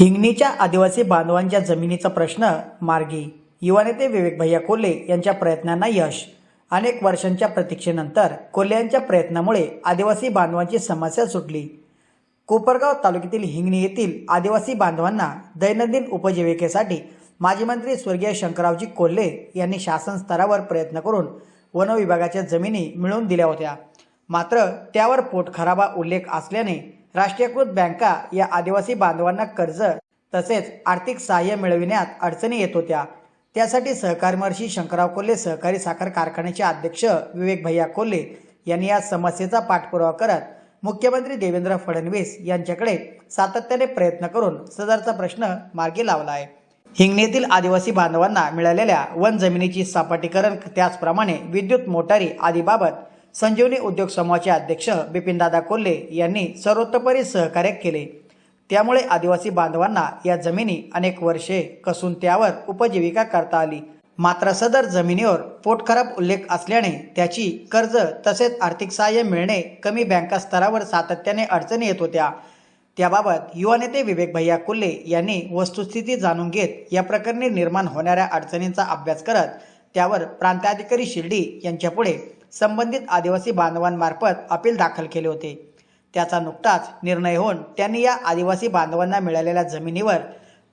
हिंगणीच्या आदिवासी बांधवांच्या जमिनीचा प्रश्न मार्गी. युवा नेते विवेक भैया कोल्हे यांच्या प्रयत्नांना यश. अनेक वर्षांच्या प्रतीक्षेनंतर कोल्हे यांच्या प्रयत्नामुळे आदिवासी बांधवांची समस्या सुटली. कोपरगाव तालुक्यातील हिंगणी येथील आदिवासी बांधवांना दैनंदिन उपजीविकेसाठी माजी मंत्री स्वर्गीय शंकररावजी कोल्हे यांनी शासन स्तरावर प्रयत्न करून वन विभागाच्या जमिनी मिळवून दिल्या होत्या. मात्र त्यावर पोटखराबा उल्लेख असल्याने राष्ट्रीयकृत बँका या आदिवासी बांधवांना कर्ज तसेच आर्थिक सहाय्य मिळविण्यात अडचणी येत होत्या. त्यासाठी सहकारमर्षी शंकरराव कोल्हे सहकारी साखर कारखान्याचे अध्यक्ष विवेक भैया कोल्हे यांनी या समस्येचा पाठपुरावा करत मुख्यमंत्री देवेंद्र फडणवीस यांच्याकडे सातत्याने प्रयत्न करून सदरचा प्रश्न मार्गी लावला आहे. हिंगणीतील आदिवासी बांधवांना मिळालेल्या वन जमिनीची सपाटीकरण त्याचप्रमाणे विद्युत मोटारी आदीबाबत संजीवनी उद्योग समूहाचे अध्यक्ष बिपिनदादा कोल्हे यांनी सर्वोत्तपरी सहकार्य केले. त्यामुळे आदिवासी बांधवांना या जमिनी अनेक वर्षे कसून त्यावर उपजीविका करता आली. मात्र सदर जमिनीवर पोटखराब उल्लेख असल्याने त्याची कर्ज तसेच आर्थिक सहाय्य मिळणे कमी बँका स्तरावर सातत्याने अडचणी येत होत्या. त्याबाबत युवा नेते विवेक भैया कुल्ले यांनी वस्तुस्थिती जाणून घेत या प्रकरणी निर्माण होणाऱ्या अडचणींचा अभ्यास करत त्यावर प्रांताधिकारी शिर्डी यांच्यापुढे संबंधित आदिवासी बांधवांमार्फत अपील दाखल केले होते. त्याचा नुकताच निर्णय होऊन त्यांनी या आदिवासी बांधवांना मिळालेल्या जमिनीवर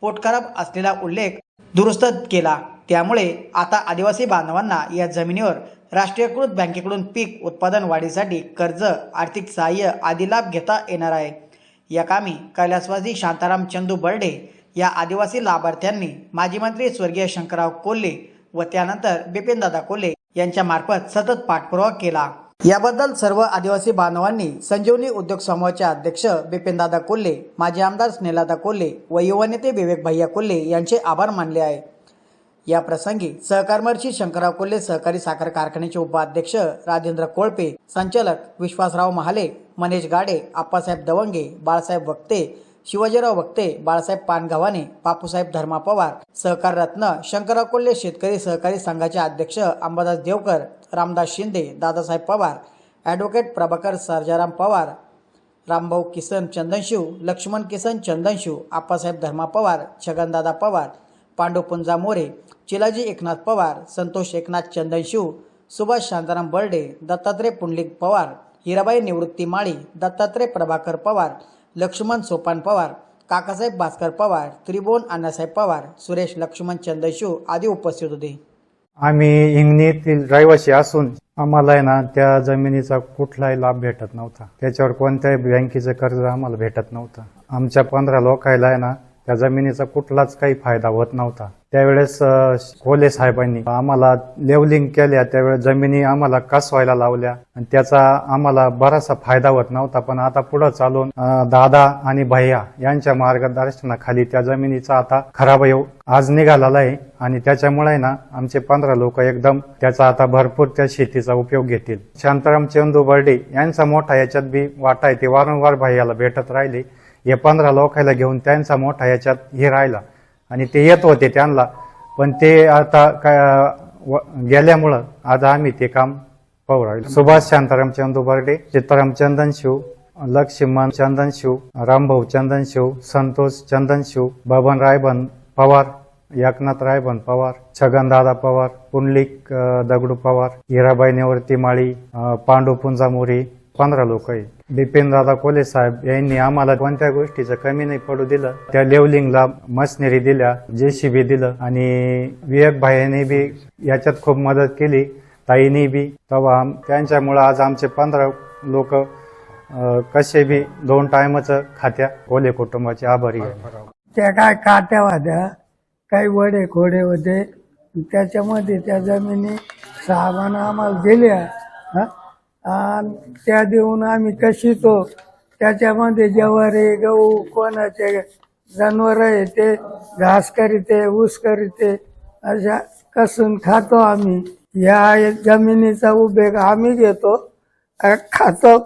पोटखराब असलेला उल्लेख दुरुस्त केला. त्यामुळे आता आदिवासी बांधवांना या जमिनीवर राष्ट्रीयकृत बँकेकडून पीक उत्पादन वाढीसाठी कर्ज आर्थिक सहाय्य आदी लाभ घेता येणार आहे. या कामी कैलासवासी शांताराम चंदू बर्डे या आदिवासी लाभार्थ्यांनी माजी मंत्री स्वर्गीय शंकरराव कोल्हे व त्यानंतर बिपिनदादा कोल्हे यांच्या मार्फत सतत पाठपुरावा केला. याबद्दल सर्व आदिवासी बांधवांनी संजीवनी उद्योग समूहाचे अध्यक्ष बिपिनदादा कोल्हे माजी आमदार स्नेलादा कोल्हे व युवा नेते विवेक भैया कोल्हे यांचे आभार मानले आहे. या प्रसंगी सहकारमर्षी शंकरराव कोल्हे सहकारी साखर कारखान्याचे उपाध्यक्ष राजेंद्र कोळपे संचालक विश्वासराव महाले मनेश गाडे आप्पासाहेब दवंगे बाळासाहेब वक्ते शिवाजीराव भक्ते बाळासाहेब पानगव्हाणे बापूसाहेब धर्मा पवार सहकार रत्न शंकरराव कोल्हे शेतकरी सहकारी संघाचे अध्यक्ष अंबादास देवकर रामदास शिंदे दादासाहेब पवार ॲडव्होकेट प्रभाकर सर्जाराम पवार रामभाऊ किसन चंदनशिव लक्ष्मण किसन चंदनशिव आप्पासाहेब धर्मा पवार छगनदादा पवार पांडुपुंजा मोरे चिलाजी एकनाथ पवार संतोष एकनाथ चंदनशिव सुभाष शांताराम बर्डे दत्तात्रय पुंडलिक पवार हिराबाई निवृत्ती माळी दत्तात्रय प्रभाकर पवार लक्ष्मण सोपान पवार काकासाहेब भास्कर पवार त्रिभुवन अण्णासाहेब पवार सुरेश लक्ष्मण चंद्रशू आदी उपस्थित होते. आम्ही हिंगणीतील रहिवासी असून आम्हाला आहे ना त्या जमिनीचा कुठलाही लाभ भेटत नव्हता. त्याच्यावर कोणत्याही बँकेचं कर्ज आम्हाला भेटत नव्हतं. आमच्या पंधरा लोकायला आहे ना त्या जमिनीचा कुठलाच काही फायदा होत नव्हता. त्यावेळेस खोले साहेबांनी आम्हाला लेवलिंग केल्या. त्यावेळेस जमिनी आम्हाला कसवायला लावल्या. आणि त्याचा आम्हाला बराचसा फायदा होत नव्हता. पण आता पुढे चालून दादा आणि भैया यांच्या मार्गदर्शनाखाली त्या जमिनीचा आता खराब येऊ आज निघालेला आहे. आणि त्याच्यामुळे ना आमचे पंधरा लोक एकदम त्याचा आता भरपूर त्या शेतीचा उपयोग घेतील. शांताराम चंदू बर्डे यांचा मोठा याच्यात बी वाटा आहे. ते वारंवार भैयाला भेटत राहिले. हे पंधरा लोकायला घेऊन त्यांचा मोठा याच्यात हे राहिला. आणि ते येत होते त्यांना. पण ते आता काय व- गेल्यामुळं आज आम्ही ते काम पाहू राहिलो. सुभाष शांताराम चंदू बर्डे चित्ताराम चंदन शिव लक्ष्मण चंदन शिव रामभाऊ चंदन शिव संतोष चंदन शिव बबन रायबन पवार एकनाथ रायबन पवार छगनदादा पवार पुंडलिक दगडू पवार हिराबाई निवृत्ती माळी पांडू पुंजामोरी पंधरा लोक आहे बिपिन दादा कोले साहेब यांनी आम्हाला कोणत्या गोष्टीचं कमी नाही पडू दिलं त्या लेवलिंगला मशनरी दिल्या जेसीबी दिलं आणि विवेक भाईने बी याच्यात खूप मदत केली ताईने बी तेव्हा त्यांच्यामुळं आज आमचे पंधरा लोक कसे बी दोन टायमाचं खात्या कोले कुटुंबाचे आभारी आहे त्या काय काट्या होत्या काही वडे खोडे होते त्याच्यामध्ये त्या जमिनी साहेबांना आम्हाला दिल्या हं? त्या देऊन आम्ही कशी तो त्याच्यामध्ये ज्वारी गहू कोणाचे जनावर आहे ते घास करीते ऊस करीते अशा कसून खातो आम्ही. या जमिनीचा उपयोग आम्ही घेतो खातो.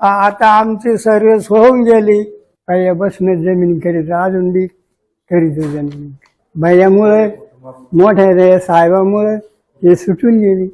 आता आमची सर्विस होऊन गेली. काही बसणं जमीन करीत अजून बी करीत जमीन. भैयामुळे मोठ्या रे साहेबामुळे हे सुटून गेली.